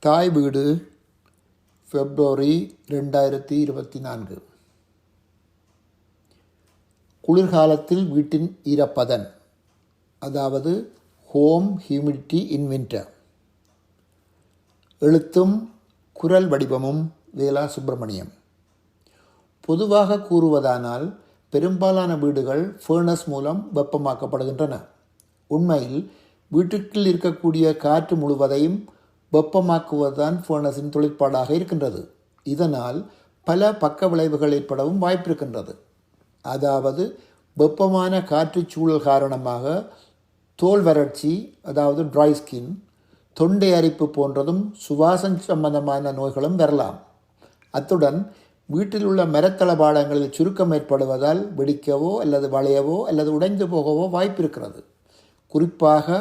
தாய் வீடு பிப்ரவரி ரெண்டாயிரத்தி இருபத்தி நான்கு. குளிர்காலத்தில் வீட்டின் ஈரப்பதன் அதாவது ஹோம் ஹியூமிடிட்டி இன் வின்டர். எழுத்தும் குரல் வடிவமும் வேலா சுப்பிரமணியம். பொதுவாக கூறுவதானால் பெரும்பாலான வீடுகள் ஃபேர்னஸ் மூலம் வெப்பமாக்கப்படுகின்றன. உண்மையில் வீட்டுக்குள் இருக்கக்கூடிய காற்று முழுவதையும் வெப்பமாக்குவதுதான் ஃபேர்னஸின் தொழிற்பாடாக இருக்கின்றது. இதனால் பல பக்க விளைவுகள் ஏற்படவும் வாய்ப்பிருக்கின்றது. அதாவது வெப்பமான காற்று சூழல் காரணமாக தோல் வறட்சி அதாவது ட்ரை ஸ்கின் தொண்டை அரிப்பு போன்றதும் சுவாசம் சம்பந்தமான நோய்களும் வரலாம். அத்துடன் வீட்டில் உள்ள மரத்தளபாடங்களில் சுருக்கம் ஏற்படுவதால் வெடிக்கவோ அல்லது வளையவோ அல்லது உடைந்து போகவோ வாய்ப்பிருக்கிறது. குறிப்பாக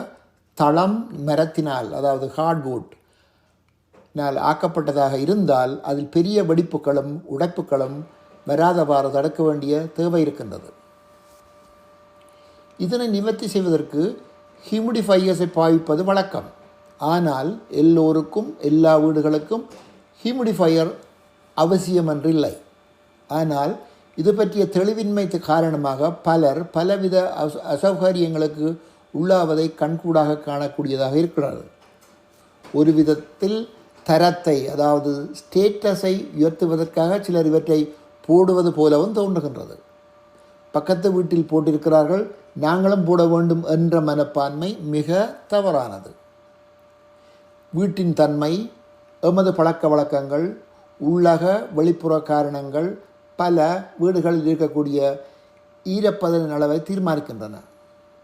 தளம் மரத்தினால் அதாவது ஹார்ட்வுட் னால் ஆக்கப்பட்டதாக இருந்தால் அதில் பெரிய வெடிப்புகளும் உடைப்புகளும் வராதவாறு தடுக்க வேண்டிய தேவை இருக்கின்றது. இதனை நிவர்த்தி செய்வதற்கு ஹியூமிடிஃபையர்ஸை பாவிப்பது வழக்கம். ஆனால் எல்லோருக்கும் எல்லா வீடுகளுக்கும் ஹியூமிடிஃபையர் அவசியமென்றில்லை. ஆனால் இது பற்றிய தெளிவின்மை காரணமாக பலர் பலவித அசௌகரியங்களுக்கு உள்ளாவதை கண்கூடாக காணக்கூடியதாக இருக்கிறது ஒரு விதத்தில் தரத்தை அதாவது ஸ்டேட்டஸை உயர்த்துவதற்காக சிலர் இவற்றை போடுவது போலவும் தோன்றுகின்றது. பக்கத்து வீட்டில் போட்டிருக்கிறார்கள் நாங்களும் போட வேண்டும் என்ற மனப்பான்மை மிக தவறானது. வீட்டின் தன்மை எமது பழக்க வழக்கங்கள் உள்ளக வெளிப்புற காரணங்கள் பல வீடுகளில் இருக்கக்கூடிய ஈரப்பதனின் அளவை தீர்மானிக்கின்றன.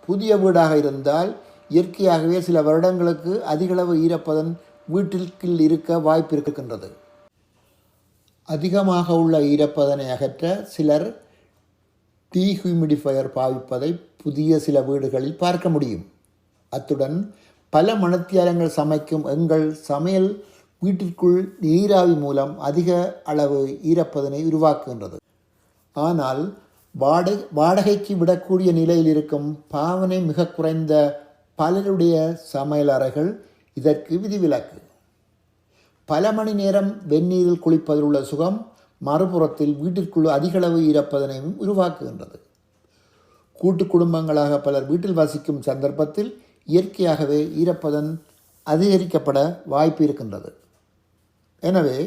புதிய வீடாக இருந்தால் இயற்கையாகவே சில வருடங்களுக்கு அதிகளவு ஈரப்பதன் வீட்டிற்குள் இருக்க வாய்ப்பு இருக்கின்றது. அதிகமாக உள்ள ஈரப்பதனை அகற்ற சிலர் டீஹியூமிடிஃபயர் பாவிப்பதை புதிய சில வீடுகளில் பார்க்க முடியும். அத்துடன் பல மணத்தியாலங்கள் சமைக்கும் எங்கள் சமையல் வீட்டிற்குள் நீராவி மூலம் அதிக அளவு ஈரப்பதனை உருவாக்குகின்றது. ஆனால் வாடகை வாடகைக்கு விடக்கூடிய நிலையில் இருக்கும் பாவனை மிக குறைந்த பலருடைய சமையல் அறைகள் இதற்கு விதிவிலக்கு. பல மணி நேரம் வெந்நீரில் குளிப்பதில் உள்ள சுகம் மறுபுறத்தில் வீட்டிற்குள் அதிகளவு ஈரப்பதனையும் உருவாக்குகின்றது. கூட்டு குடும்பங்களாக பலர் வீட்டில் வசிக்கும் சந்தர்ப்பத்தில் இயற்கையாகவே ஈரப்பதன் அதிகரிக்கப்பட வாய்ப்பு இருக்கின்றது. எனவே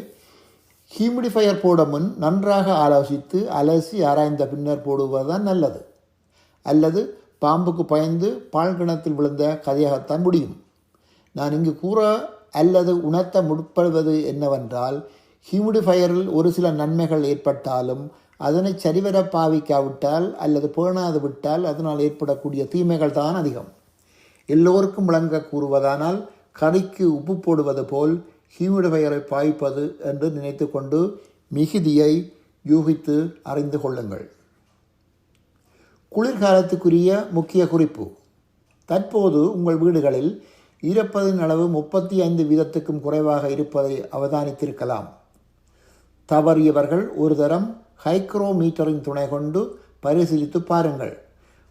ஹியூமிடிஃபையர் போட முன் நன்றாக ஆலோசித்து அலசி ஆராய்ந்த பின்னர் போடுவதுதான் நல்லது. அல்லது பாம்புக்கு பயந்து பால் கிணத்தில் விழுந்த கதையாகத்தான் முடியும். நான் இங்கு கூற அல்லது உணர்த்த முற்படுவது என்னவென்றால் ஹியூமிடிஃபையரில் ஒரு சில நன்மைகள் ஏற்பட்டாலும் அதனை சரிவர பாவிக்காவிட்டால் அல்லது பேணாது விட்டால் அதனால் ஏற்படக்கூடிய தீமைகள் தான் அதிகம். எல்லோருக்கும் விளங்க கூறுவதானால் கறிக்கு உப்பு போடுவது போல் ஹியூமிடிஃபையரை பாய்ப்பது என்று நினைத்து கொண்டு மிகுதியை யூகித்து அறிந்து கொள்ளுங்கள். குளிர்காலத்துக்குரிய முக்கிய குறிப்பு. தற்போது உங்கள் வீடுகளில் ஈரப்பதின் அளவு முப்பத்தி ஐந்து வீதத்துக்கும் குறைவாக இருப்பதை அவதானித்திருக்கலாம். தவறியவர்கள் ஒரு தரம் ஹைக்ரோமீட்டரின் துணை கொண்டு பரிசீலித்து பாருங்கள்.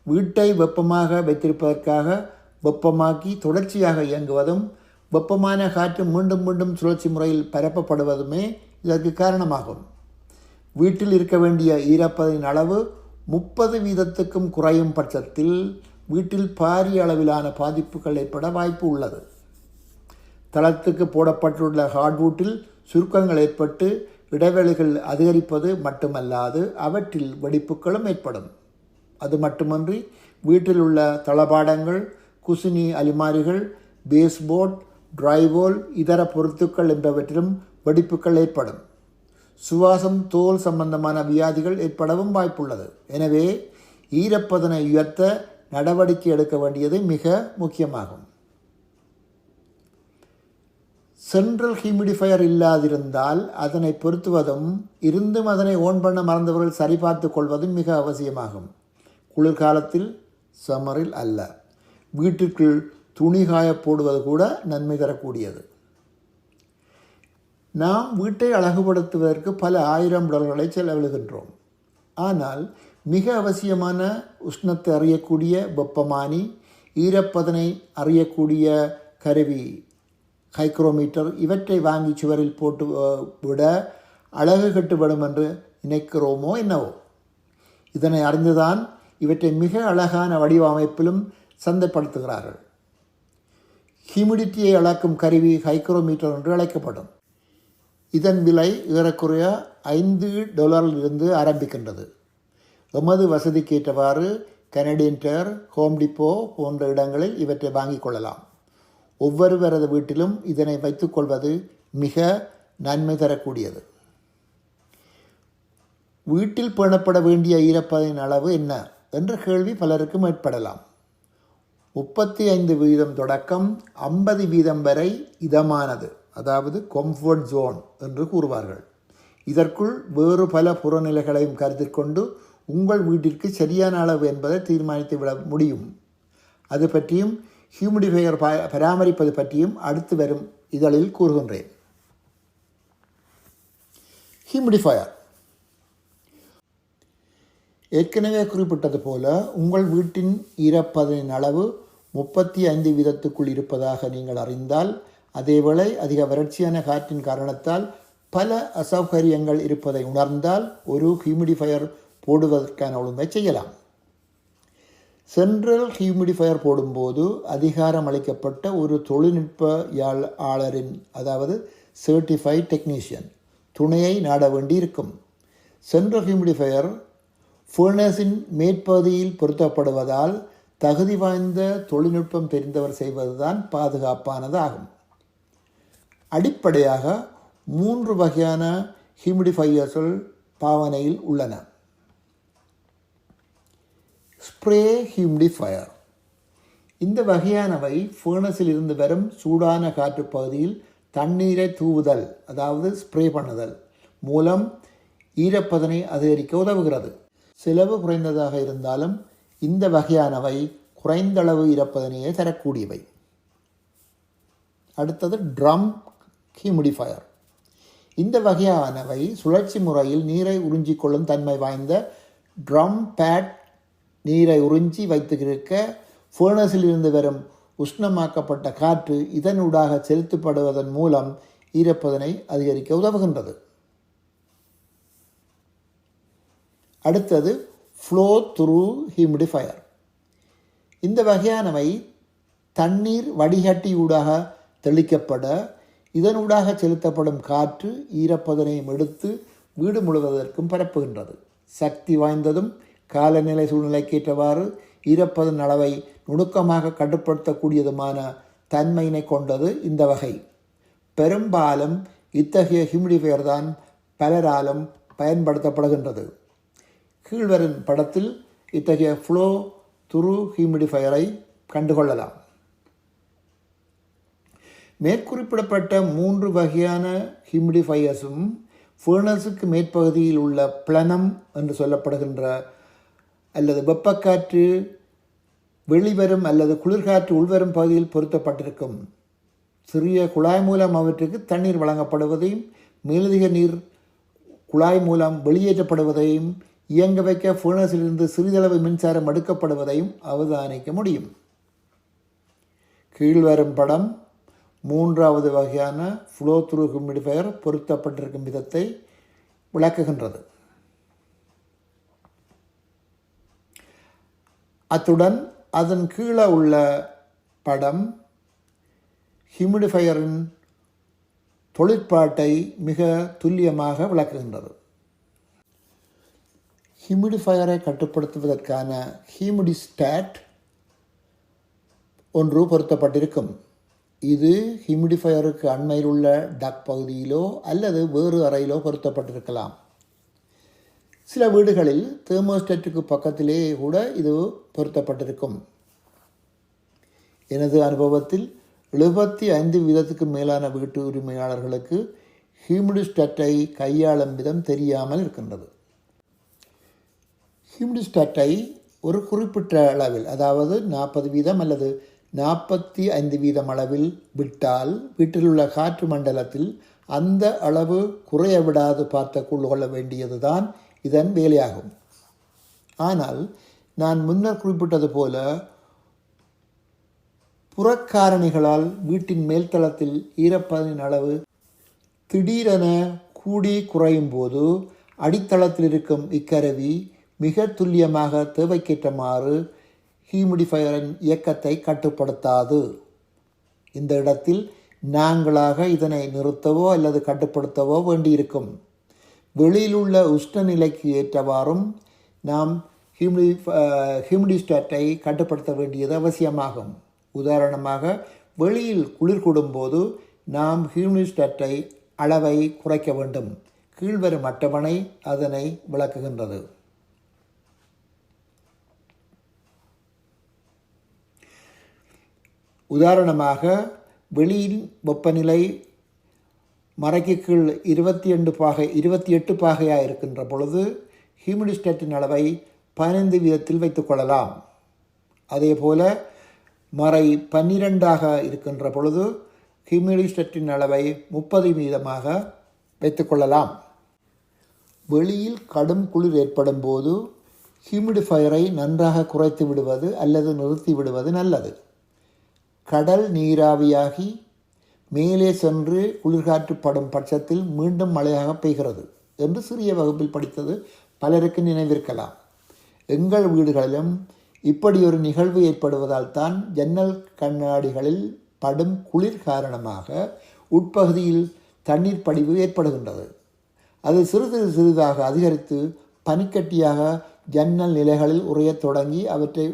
வீட்டை வெப்பமாக வைத்திருப்பதற்காக வெப்பமாக்கி தொடர்ச்சியாக இயங்குவதும் வெப்பமான காற்று மீண்டும் மீண்டும் சுழற்சி முறையில் பரப்பப்படுவதுமே இதற்கு காரணமாகும். வீட்டில் இருக்க வேண்டிய ஈரப்பதின் அளவு முப்பது வீதத்துக்கும் குறையும் பட்சத்தில் வீட்டில் பாரிய அளவிலான பாதிப்புகள் ஏற்பட வாய்ப்பு உள்ளது. தளத்துக்கு போடப்பட்டுள்ள ஹார்ட்வுட்டில் சுருக்கங்கள் ஏற்பட்டு இடைவெளிகள் அதிகரிப்பது மட்டுமல்லாது அவற்றில் வெடிப்புகளும் ஏற்படும். அது மட்டுமன்றி வீட்டில் உள்ள தளபாடங்கள் குசினி அலிமாரிகள் பேஸ்போர்ட் டிரைவோல் இதர பொருத்துக்கள் என்பவற்றிலும் வெடிப்புகள் ஏற்படும். சுவாசம் தோல் சம்பந்தமான வியாதிகள் ஏற்படவும் வாய்ப்புள்ளது. எனவே ஈரப்பதனை உயர்த்த நடவடிக்கை எடுக்க வேண்டியது மிக முக்கியமாகும். சென்ட்ரல் ஹியூமிடிஃபையர் இல்லாதிருந்தால் அதனை பொருத்துவதும் இருந்தும் அதனை ஓன் பண்ண மறந்தவர்கள் சரிபார்த்து கொள்வதும் மிக அவசியமாகும். குளிர்காலத்தில் சம்மரில் அல்ல. வீட்டிற்குள் துணி காய போடுவது கூட நன்மை தரக்கூடியது. நாம் வீட்டை அழகுபடுத்துவதற்கு பல ஆயிரம் டாலர்களை செலவிடுகின்றோம். ஆனால் மிக அவசியமான உஷ்ணத்தை அறியக்கூடிய வெப்பமானி ஈரப்பதனை அறியக்கூடிய கருவி ஹைக்ரோமீட்டர் இவற்றை வாங்கி சுவரில் போட்டு விட அழகு கட்டுப்படும் என்று நினைக்கிறோமோ என்னவோ. இதனை அறிந்துதான் இவற்றை மிக அழகான வடிவமைப்பிலும் சந்தைப்படுத்துகிறார்கள். ஹியூமிடிட்டியை அளக்கும் கருவி ஹைக்ரோமீட்டர் என்று அழைக்கப்படும். இதன் விலை ஏறக்குறைய ஐந்து டாலரிலிருந்து ஆரம்பிக்கின்றது. எமது வசதிக்கேற்றவாறு கனடியன் டேர் ஹோம் டிப்போ போன்ற இடங்களில் இவற்றை வாங்கிக் கொள்ளலாம். ஒவ்வொருவரது வீட்டிலும் இதனை வைத்துக்கொள்வது மிக நன்மை தரக்கூடியது. வீட்டில் பேணப்பட வேண்டிய ஈரப்பதின் அளவு என்ன? என்ற கேள்வி பலருக்கும் ஏற்படலாம். முப்பத்தி ஐந்து வீதம் தொடக்கம் ஐம்பது வீதம் வரை இதமானது. அதாவது கம்ஃபர்ட் ஜோன் என்று கூறுவார்கள். இதற்குள் வேறு பல புறநிலைகளையும் கருத்தில் கொண்டு உங்கள் வீட்டிற்கு சரியான அளவு என்பதை தீர்மானித்து விட முடியும். அது பற்றியும் ஹியூமிடிஃபையர் ப- பராமரிப்பது பற்றியும் அடுத்து வரும் இதழில் கூறுகின்றேன். ஹியூமிடிஃபையர் ஏற்கனவே குறிப்பிட்டது போல உங்கள் வீட்டின் ஈரப்பதனின் அளவு முப்பத்தி ஐந்து வீதத்துக்குள் இருப்பதாக நீங்கள் அறிந்தால் அதேவேளை அதிக வறட்சியான காற்றின் காரணத்தால் பல அசௌகரியங்கள் இருப்பதை உணர்ந்தால் ஒரு ஹியூமிடிஃபையர் போடுவதற்கான ஒழுங்கை செய்யலாம். சென்ட்ரல் ஹியூமிடிஃபயர் போடும்போது அதிகாரம் அளிக்கப்பட்ட ஒரு தொழில்நுட்ப யாளாளரின் அதாவது சர்டிஃபைட் டெக்னீஷியன் துணையை நாட வேண்டியிருக்கும். சென்ட்ரல் ஹியூமிடிஃபயர் ஃபர்னஸின் மேற்பகுதியில் பொருத்தப்படுவதால் தகுதி வாய்ந்த தொழில்நுட்பம் தெரிந்தவர் செய்வதுதான் பாதுகாப்பானதாகும். அடிப்படையாக மூன்று வகையான ஹியூமிடிஃபையர்ஸ்கள் பாவனையில் உள்ளன. ஸ்ப்ரே ஹியூமிடிஃபயர் இந்த வகையானவை ஃபர்னஸில் இருந்து வரும் சூடான காற்று பகுதியில் தண்ணீரை தூவுதல் அதாவது ஸ்ப்ரே பண்ணுதல் மூலம் ஈரப்பதனை அதிகரிக்க உதவுகிறது. செலவு குறைந்ததாக இருந்தாலும் இந்த வகையானவை குறைந்தளவு ஈரப்பதனையே தரக்கூடியவை. அடுத்தது ட்ரம் ஹியூமிடிஃபயர் இந்த வகையானவை சுழற்சி முறையில் நீரை உறிஞ்சிக்கொள்ளும் தன்மை வாய்ந்த ட்ரம் பேட் நீரை உறிஞ்சி வைத்திருக்க ஃபர்னஸில் இருந்து வரும் உஷ்ணமாக்கப்பட்ட காற்று இதனூடாக செலுத்தப்படுவதன் மூலம் ஈரப்பதனை அதிகரிக்க உதவுகின்றது. அடுத்தது ஃப்ளோ த்ரூ ஹியூமிடிஃபயர் இந்த வகையானவை தண்ணீர் வடிகட்டியூடாக தெளிக்கப்பட இதனூடாக செலுத்தப்படும் காற்று ஈரப்பதனையும் எடுத்து வீடு முழுவதற்கும் பரப்புகின்றது. சக்தி வாய்ந்ததும் காலநிலை சூழ்நிலைக்கேற்றவாறு ஈரப்பதன் அளவை நுணுக்கமாக கட்டுப்படுத்தக்கூடியதுமான தன்மையினை கொண்டது இந்த வகை. பெரும்பாலும் இத்தகைய ஹியூமிடிஃபையர் தான் பலராலும் பயன்படுத்தப்படுகின்றது. கீழ்வரும் படத்தில் இத்தகைய ஃப்ளோ துரு ஹியூமிடிஃபையரை கண்டுகொள்ளலாம். மேற்குறிப்பிடப்பட்ட மூன்று வகையான ஹியூமிடிஃபையர்ஸும் ஃபர்னஸுக்கு மேற்பகுதியில் உள்ள பிளனம் என்று சொல்லப்படுகின்ற அல்லது வெப்பக்காற்று வெளிவரும் அல்லது குளிர்காற்று உள்வரும் பகுதியில் பொருத்தப்பட்டிருக்கும். சிறிய குழாய் மூலம் அவற்றுக்கு தண்ணீர் வழங்கப்படுவதையும் மேலதிக நீர் குழாய் மூலம் வெளியேற்றப்படுவதையும் இயங்க வைக்க ஃபோனஸிலிருந்து சிறிதளவு மின்சாரம் எடுக்கப்படுவதையும் அவதானிக்க முடியும். கீழ்வரும் படம் மூன்றாவது வகையான ஃப்ளோ த்ரூ ஹியூமிடிஃபையர் பொருத்தப்பட்டிருக்கும் விதத்தை விளக்குகின்றது. அத்துடன் அதன் கீழே உள்ள படம் ஹியூமிடிஃபையரின் தொழிற்பாட்டை மிக துல்லியமாக விளக்குகின்றது. ஹியூமிடிஃபயரை கட்டுப்படுத்துவதற்கான ஹியூமிடிஸ்டாட் ஒன்று பொருத்தப்பட்டிருக்கும். இது ஹியூமிடிஃபயருக்கு அண்மையில் உள்ள டக் பகுதியிலோ அல்லது வேறு அறையிலோ பொருத்தப்பட்டிருக்கலாம். சில வீடுகளில் தேர்மோஸ்டேட்டுக்கு பக்கத்திலே கூட இது பொருத்தப்பட்டிருக்கும். எனது அனுபவத்தில் எழுபத்தி ஐந்து வீதத்துக்கு மேலான வீட்டு உரிமையாளர்களுக்கு ஹியூமிடிஸ்டட்டை கையாளும் விதம் தெரியாமல் இருக்கின்றது. ஹியூமிடிஸ்டாட்டை ஒரு குறிப்பிட்ட அளவில் அதாவது நாற்பது வீதம் அல்லது நாற்பத்தி ஐந்து வீதம் அளவில் விட்டால் வீட்டில் உள்ள காற்று மண்டலத்தில் அந்த அளவு குறைய விடாது பார்த்து கொள்ள வேண்டியதுதான் இதன் வேலையாகும். ஆனால் நான் முன்னர் குறிப்பிட்டது போல புறக்காரணிகளால் வீட்டின் மேல்தளத்தில் ஈரப்பதனின் அளவு திடீரென கூடி குறையும் போது அடித்தளத்தில் இருக்கும் இக்கருவி மிக துல்லியமாக தேவைக்கேற்றமாறு ஹியூமிடிஃபயரின் இயக்கத்தை கட்டுப்படுத்தாது. இந்த இடத்தில் நாங்களாக இதனை நிறுத்தவோ அல்லது கட்டுப்படுத்தவோ வேண்டியிருக்கும். வெளியிலுள்ள உஷ்ணநிலைக்கு ஏற்றவாறும் நாம் ஹியூமிடி ஹியூமிடிஸ்டாட்டை கட்டுப்படுத்த வேண்டியது அவசியமாகும். உதாரணமாக வெளியில் குளிர் கூடும்போது நாம் ஹியூமிடிஸ்டாட்டை அளவை குறைக்க வேண்டும். கீழ்வரும் அட்டவணை அதனை விளக்குகின்றது. உதாரணமாக வெளியின் வெப்பநிலை மறைக்கு கீழ் இருபத்தி ரெண்டு பாகை இருபத்தி எட்டு பாகையாக இருக்கின்ற பொழுது ஹியூமிடிஸ்டேட்டின் அளவை பதினைந்து வீதத்தில் வைத்துக்கொள்ளலாம் அதே போல மறை பன்னிரெண்டாக இருக்கின்ற பொழுது ஹியூமிடிஸ்டேட்டின் அளவை முப்பது வீதமாக வைத்துக்கொள்ளலாம் வெளியில் கடும் குளிர் ஏற்படும் போது ஹியூமிடிஃபயரை நன்றாக குறைத்து விடுவது அல்லது நிறுத்தி விடுவது நல்லது. கடல் நீராவியாகி மேலே சென்று குளிர்காற்று படும் பட்சத்தில் மீண்டும் மழையாக பெய்கிறது என்று சிறிய வகுப்பில் படித்தது பலருக்கு நினைவிருக்கலாம். எங்கள் வீடுகளிலும் இப்படி ஒரு நிகழ்வு ஏற்படுவதால் தான் ஜன்னல் கண்ணாடிகளில் படும் குளிர் காரணமாக உட்பகுதியில் தண்ணீர் படிவு ஏற்படுகின்றது. அது சிறிது சிறிதாக அதிகரித்து பனிக்கட்டியாக ஜன்னல் நிலைகளில் உறையத் தொடங்கி அவற்றை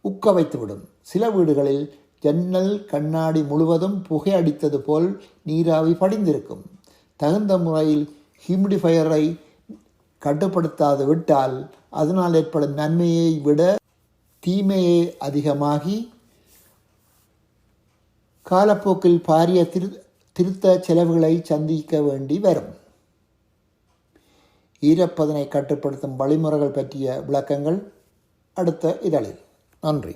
உக்க வைத்துவிடும். சில வீடுகளில் ஜன்னல் கண்ணாடி முழுவதும் புகை அடித்தது போல் நீராவி படிந்திருக்கும். தகுந்த முறையில் ஹியூமிடிஃபயரை கட்டுப்படுத்தாது விட்டால் அதனால் ஏற்படும் நன்மையை விட தீமையே அதிகமாகி காலப்போக்கில் பாரிய திரு திருத்த செலவுகளை சந்திக்க வேண்டி வரும். ஈரப்பதனை கட்டுப்படுத்தும் வழிமுறைகள் பற்றிய விளக்கங்கள் அடுத்த இதழில். நன்றி.